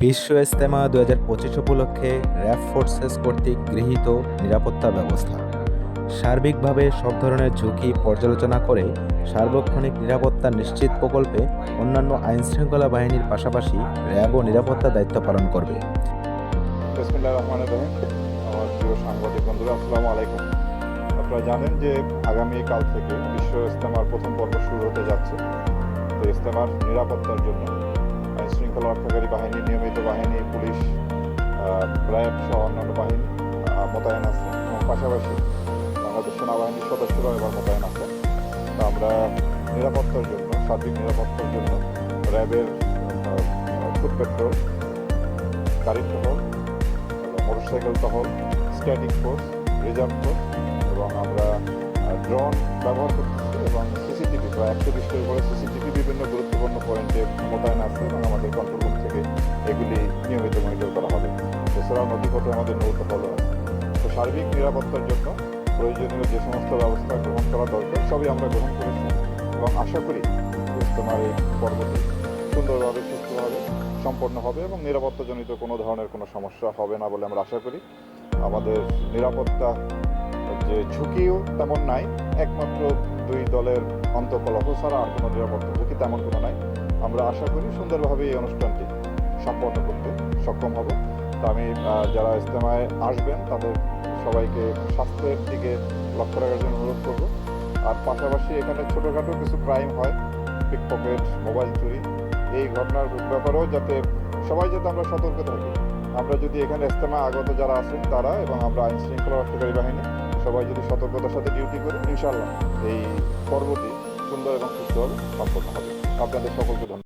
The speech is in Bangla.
বিশ্ব ইস্তেমা দু হাজার পঁচিশ উপলক্ষে র্যাব ফোর্সেস কর্তৃক গৃহীত নিরাপত্তা ব্যবস্থা। সার্বিকভাবে সব ধরনের ঝুঁকি পর্যালোচনা করে সার্বক্ষণিক নিরাপত্তা নিশ্চিত প্রকল্পে অন্যান্য আইনশৃঙ্খলা বাহিনীর পাশাপাশি র্যাব ও নিরাপত্তা দায়িত্ব পালন করবে। আমার আলাইকুম। আপনারা জানেন যে আগামী কাল থেকে বিশ্ব ইস্তেমার প্রথম পর্ব শুরু হতে যাচ্ছে। তো ইস্তেমার নিরাপত্তার জন্য আইন শৃঙ্খলা বাহিনী, নিয়মিত বাহিনী, পুলিশ র্যাব সহ অন্যান্য বাহিনী মোতায়েন আছে। এবং পাশাপাশি বাংলাদেশ সেনাবাহিনীর সদস্যরাও এবার মোতায়েন আছে। তো আমরা নিরাপত্তার জন্য, সার্বিক নিরাপত্তার জন্য র্যাবের ফুড পেট্রোল গাড়ি টহল, মোটরসাইকেল টহল, স্ট্যাটিক ফোর্স, রিজার্ভ ফোর্স এবং আমরা ড্রোন ব্যবহার করতেছি এবং সিসিটিভি, প্রায় একশো বিশটির উপরে সিসিটিভি বিভিন্ন গুরুত্বপূর্ণ পয়েন্টে মোতায়েন আছে এছাড়াও নদীপথে আমাদের নৌকা ফলো তো সার্বিক নিরাপত্তার জন্য প্রয়োজনীয় যে সমস্ত ব্যবস্থা গ্রহণ করা দরকার, সবই আমরা গ্রহণ করেছি এবং আশা করি তোমার এই পর্বটি সুন্দরভাবে সুস্থভাবে সম্পন্ন হবে এবং নিরাপত্তাজনিত কোনো ধরনের কোনো সমস্যা হবে না বলে আমরা আশা করি। আমাদের নিরাপত্তা যে ঝুঁকিও তেমন নাই, একমাত্র দুই দলের অন্তকলহ ছাড়া আর কোনো নিরাপত্তা ঝুঁকি তেমন কোনো নাই। আমরা আশা করি সুন্দরভাবে এই অনুষ্ঠানটি সম্পন্ন করতে সক্ষম হব। আমি যারা ইজতেমায় আসবেন, তাদের সবাইকে স্বাস্থ্যের দিকে লক্ষ্য রাখার জন্য অনুরোধ করব। আর পাশাপাশি এখানে ছোটোখাটো কিছু ক্রাইম হয় পিক পকেট মোবাইল চুরি, এই ঘটনার ব্যাপারেও যাতে সবাই যাতে আমরা সতর্ক থাকি। আমরা যদি এখানে ইস্তেমা আগত যারা আছেন, তারা এবং আমরা আইন শৃঙ্খলা রক্ষাকারী বাহিনী, সবাই যদি সতর্কতার সাথে ডিউটি করি ইনশাল্লাহ এই পর্বটি সুন্দর এবং সুস্থভাবে সম্পন্ন হবে। আপনাদের সকলকে ধন্যবাদ।